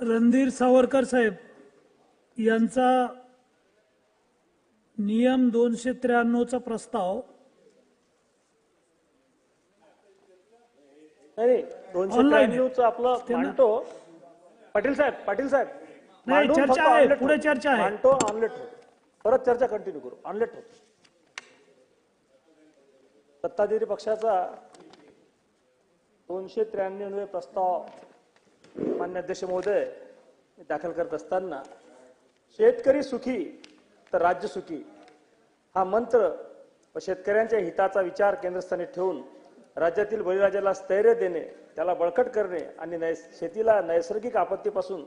रणधीर सावरकर साहेब यांचा नियम दोनशे त्र्याण्णवचा प्रस्ताव नाही दोनशे Online आहे. त्र्याण्णवचं आपलं ते ना. मांडतो पाटील साहेब पाटील साहेब नाही, मांडून चर्चा फक्त आहे, पुढे होतो. चर्चा आहे. मांडतो ऑनलेट होतो परत चर्चा कंटिन्यू करू ऑनलेट होतो सत्ताधारी पक्षाचा दोनशे त्र्याण्णव प्रस्ताव मान्य अध्यक्ष महोदय दाखल करत असताना शेतकरी सुखी तर राज्य सुखी हा मंत्र व शेतकऱ्यांच्या हिताचा विचार केंद्रस्थानी ठेवून राज्यातील बळीराजाला स्थैर्य देणे त्याला बळकट करणे आणि नैस शेतीला नैसर्गिक आपत्तीपासून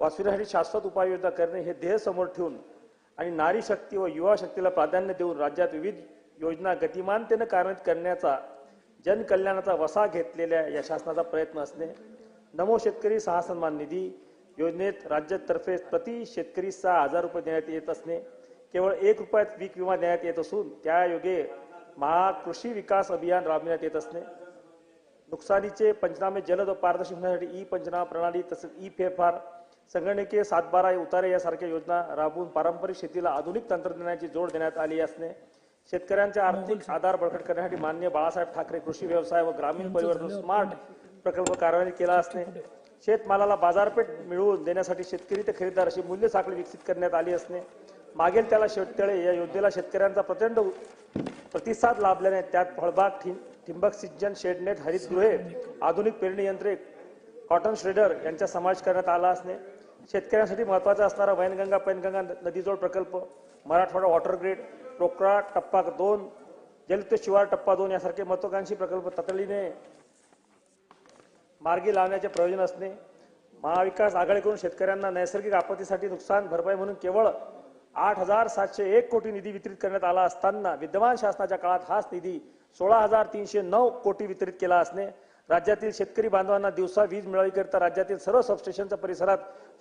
वाचविण्यासाठी शाश्वत उपाययोजना करणे हे ध्येय समोर ठेवून आणि नारी शक्ती व युवा शक्तीला प्राधान्य देऊन राज्यात विविध योजना गतिमानतेने कार्यान्वित करण्याचा जनकल्याणाचा वसा घेतलेल्या या शासनाचा प्रयत्न असणे नमो शेतकरी सहा सन्मान निधी योजनेत राज्यातर्फे प्रति शेतकरी सहा हजार रुपये देण्यात येत असणे केवळ एक रुपयात पीक विमा देण्यात येत असून त्या योगे महाकृषी विकास अभियान राबविण्यात येत असणे. नुकसानीचे पंचनामे जलद व पारदर्शी होण्यासाठी ई पंचनामा प्रणाली तसेच ई फेरफार संगणकीय सातबारा उतारे यासारख्या योजना राबवून पारंपरिक शेतीला आधुनिक तंत्रज्ञानाची जोड देण्यात आली असणे. शेतकऱ्यांच्या आर्थिक आधार बळकट करण्यासाठी मान्य बाळासाहेब ठाकरे कृषी व्यवसाय व ग्रामीण परिवर्तन स्मार्ट प्रकल्प कार्यान्वित केला असणे शेतमालाला बाजारपेठ मिळवून देण्यासाठी शेतकरी ते खरेदीदार अशी मूल्य साखळी विकसित करण्यात आली असणे. मागेल त्याला शेततळे या योजनेला शेतकऱ्यांचा प्रचंड प्रतिसाद लाभल्याने त्यात फळबाग ठिंबक सिंचन शेडनेट हरितगृहे आधुनिक पेरणी यंत्रे कॉटन श्रेडर यांचा समावेश करण्यात आला असणे. शेतकऱ्यांसाठी महत्त्वाचा असणारा वैनगंगा पैनगंगा नदीजोड प्रकल्प मराठवाडा वॉटर ग्रीड टोकरा टप्पा दोन जलयुक्त शिवार टप्पा दोन यासारखे महत्वाकांक्षी प्रकल्प तातडीने मार्गी लावण्याचे प्रयोजन असणे महाविकास आघाडीकडून शेतकऱ्यांना नैसर्गिक आपत्तीसाठी नुकसान भरपाई म्हणून केवळ आठ हजार सातशे एक कोटी निधी वितरित करण्यात आला असताना विद्यमान शासनाच्या काळात हाच निधी सोळा हजार तीनशे नऊ कोटी वितरित केला असणे राज्यातील शेतकरी बांधवांना दिवसा वीज मिळावीकरिता राज्यातील सर्व सबस्टेशनच्या परिसरात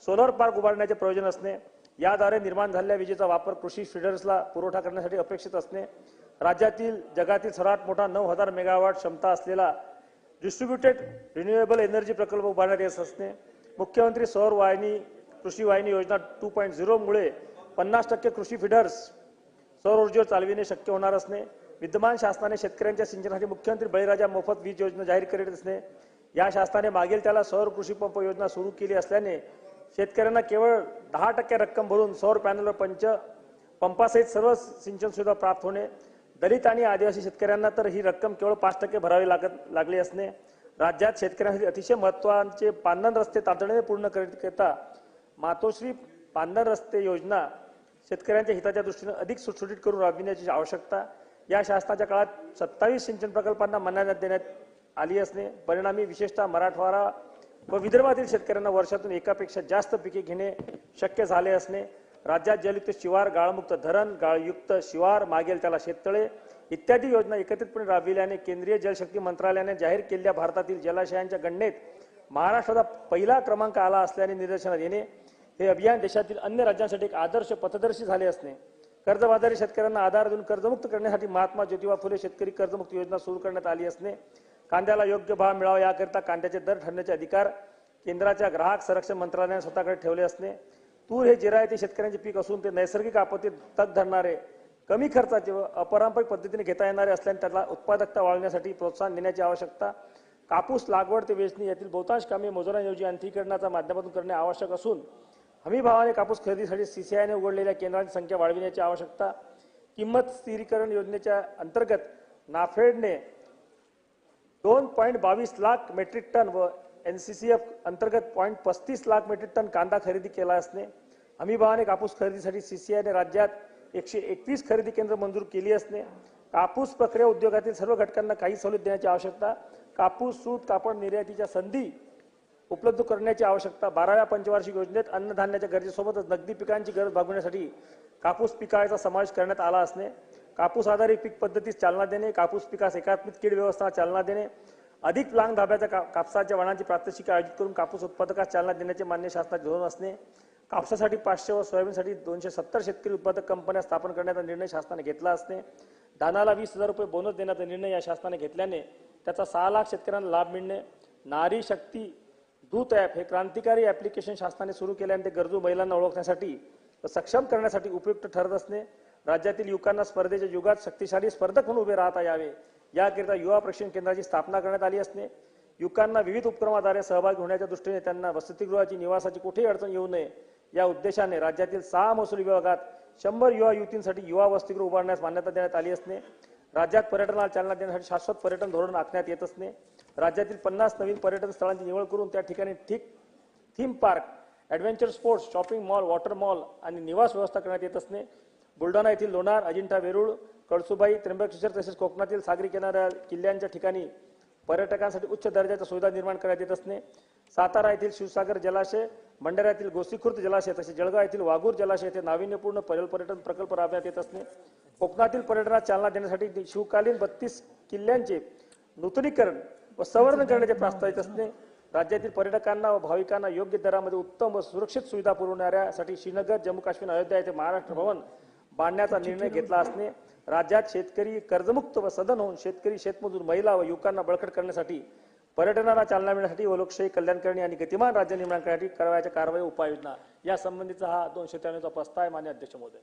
सोलर पार्क उभारण्याचे प्रयोजन असणे याद्वारे निर्माण झालेल्या विजेचा वापर कृषी फिडर्सला पुरवठा करण्यासाठी अपेक्षित असणे राज्यातील जगातील सर्वात मोठा नऊ हजार मेगावॉट क्षमता असलेला डिस्ट्रीब्युटेड रिन्युएबल एनर्जी प्रकल्प उभारण्यात येत असणे. मुख्यमंत्री सौर वाहिनी कृषी वाहिनी योजना टू पॉईंट झिरोमुळे पन्नास टक्के कृषी फिडर्स सौर ऊर्जेवर चालविणे शक्य होणार असणे. विद्यमान शासनाने शेतकऱ्यांच्या सिंचनासाठी मुख्यमंत्री बळीराजा मोफत वीज योजना जाहीर करीत असणे. या शासनाने मागेल त्याला सौर कृषी पंप योजना सुरू केली असल्याने शेतकऱ्यांना केवळ दहा टक्के रक्कम भरून सौर पॅनलवर पंच पंपासहित सर्व सिंचन सुविधा प्राप्त होणे. दलित आणि आदिवासी शेतकऱ्यांना तर ही रक्कम केवळ पाच टक्के भरावी लागत लागली असणे. राज्यात शेतकऱ्यांसाठी अतिशय महत्त्वाचे पांधन रस्ते तातडीने पूर्ण करता मातोश्री पांधन रस्ते योजना शेतकऱ्यांच्या हिताच्या दृष्टीने अधिक सुटसुटीत करून राबविण्याची आवश्यकता. या शासनाच्या काळात सत्तावीस सिंचन प्रकल्पांना मान्यता देण्यात आली असणे. परिणामी विशेषतः मराठवाडा व विदर्भातील शेतकऱ्यांना वर्षातून एकापेक्षा जास्त पिके घेणे शक्य झाले असणे. राज्यात जलयुक्त शिवार गाळमुक्त धरण गाळयुक्त शिवार मागेल त्याला शेततळे इत्यादी योजना एकत्रितपणे राबविल्याने केंद्रीय जलशक्ती मंत्रालयाने जाहीर केलेल्या भारतातील जलाशयांच्या गणनेत महाराष्ट्राचा पहिला क्रमांक आला असल्याने निदर्शनात येणे हे अभियान देशातील अन्य राज्यांसाठी एक आदर्श पथदर्शी झाले असणे. कर्जबाजारी शेतकऱ्यांना आधार देऊन कर्जमुक्त करण्यासाठी महात्मा ज्योतिबा फुले शेतकरी कर्जमुक्त योजना सुरू करण्यात आली असणे. कांद्याला योग्य भाव मिळावा याकरिता कांद्याचे दर ठरण्याचे अधिकार केंद्राच्या ग्राहक संरक्षण मंत्रालयाने स्वतःकडे ठेवले असणे. तूर हे जिरायती शेतकऱ्यांचे पीक असून ते नैसर्गिक आपत्तीत तग धरणारे कमी खर्चाचे व अपारंपरिक पद्धतीने घेता येणारे असल्याने त्याला उत्पादकता वाढवण्यासाठी प्रोत्साहन देण्याची आवश्यकता. कापूस लागवड ते वेचणी यातील बहुतांश कामे मजुरांऐवजी अंतिकरणाच्या माध्यमातून करणे आवश्यक असून हमी भावाने कापूस खरेदीसाठी सीसीआयने उघडलेल्या केंद्रांची संख्या वाढविण्याची आवश्यकता. किंमत स्थिरीकरण योजनेच्या अंतर्गत नाफेडने दोन पॉईंट बावीस लाख मेट्रिक टन व एन सी सी एफ अंतर्गत पॉईंट पस्तीस लाख मेट्रिक टन कांदा खरेदी केला असणे हमीभावाने कापूस खरेदीसाठी सीसीआयने राज्यात एकशे एकवीस खरेदी केंद्र मंजूर केली असणे. कापूस प्रक्रिया उद्योगातील सर्व घटकांना काही सवलत देण्याची आवश्यकता कापूस सूत कापड निर्यातीच्या संधी उपलब्ध करण्याची आवश्यकता बाराव्या पंचवार्षिक योजनेत अन्नधान्याच्या गरजेसोबतच नगदी पिकांची गरज भागवण्यासाठी कापूस पिकाचा समावेश करण्यात आला असणे. कापूस आधारित पीक पद्धतीस चालना देणे कापूस पिकास एकात्मिक कीड व्यवस्था चालना देणे. अधिक लांग धाब्याच्या का- कापसाच्या वनांची प्रात्यक्षिक आयोजित करून कापूस उत्पादकास चालना देण्याचे मान्य शासनाचे धोरण असणे. कापसासाठी पाचशे व सोयाबीनसाठी दोनशे सत्तर शेतकरी उत्पादक कंपन्या स्थापन करण्याचा निर्णय शासनाने घेतला असणे धानाला वीस हजार रुपये बोनस देण्याचा निर्णय या शासनाने घेतल्याने त्याचा सहा लाख शेतकऱ्यांना लाभ मिळणे नारी शक्ती दूत ॲप हे क्रांतिकारी ॲप्लिकेशन शासनाने सुरू केल्याने ते गरजू महिलांना ओळखण्यासाठी व सक्षम करण्यासाठी उपयुक्त ठरत असणे. राज्यातील युवकांना स्पर्धेच्या युगात शक्तिशाली स्पर्धक म्हणून उभे राहता यावे. याकरिता युवा प्रशिक्षण केंद्राची स्थापना करण्यात आली असणे. युवकांना विविध उपक्रमाद्वारे सहभागी होण्याच्या दृष्टीने त्यांना वसतिगृहाची निवासाची कुठेही अडचण येऊ नये. या उद्देशाने राज्यातील सहा महसूल विभागात शंभर युवा युवतींसाठी युवा वसतिगृह उभारण्यास मान्यता देण्यात आली असणे राज्यात पर्यटनाला चालना देण्यासाठी शाश्वत पर्यटन धोरण आखण्यात येत असणे राज्यातील पन्नास नवीन पर्यटन स्थळांची निवड करून त्या ठिकाणी ठीक theme park adventure sports shopping mall water mall आणि निवास व्यवस्था करण्यात येत असणे. बुलढाणा येथील लोणार अजिंठा वेरूळ कळसुबाई त्र्यंबकेश्वर तसेच कोकणातील सागरी किनाऱ्या किल्ल्यांच्या ठिकाणी पर्यटकांसाठी उच्च दर्जाच्या सुविधा निर्माण करण्यात येत असणे. सातारा येथील शिवसागर जलाशय मंडऱ्यातील गोसीखुर्द जलाशय तसेच जळगाव येथील वाघूर जलाशय येथे नाविन्यपूर्ण पर्यटन प्रकल्प राबवण्यात येत असणे कोकणातील पर्यटनात चालना देण्यासाठी शिवकालीन बत्तीस किल्ल्यांचे नूतनीकरण व संवर्धन करण्याचे प्रस्तावित असणे राज्यातील पर्यटकांना व भाविकांना योग्य दरामध्ये उत्तम व सुरक्षित सुविधा पुरवणाऱ्यासाठी श्रीनगर जम्मू काश्मीर अयोध्या येथे महाराष्ट्र भवन बांधण्याचा निर्णय घेतला असणे राज्यात शेतकरी कर्जमुक्त व सदन होऊन शेतकरी शेतमजूर महिला व युवकांना बळकट करण्यासाठी पर्यटनाला चालना मिळण्यासाठी व लोकशाही कल्याण करणे आणि गतिमान राज्य निर्माण करण्यासाठी करावयाच्या कारवाई उपाययोजना या संबंधीचा हा दोनशे त्र्याण्णवचा प्रस्ताव आहे मान्य अध्यक्ष महोदय.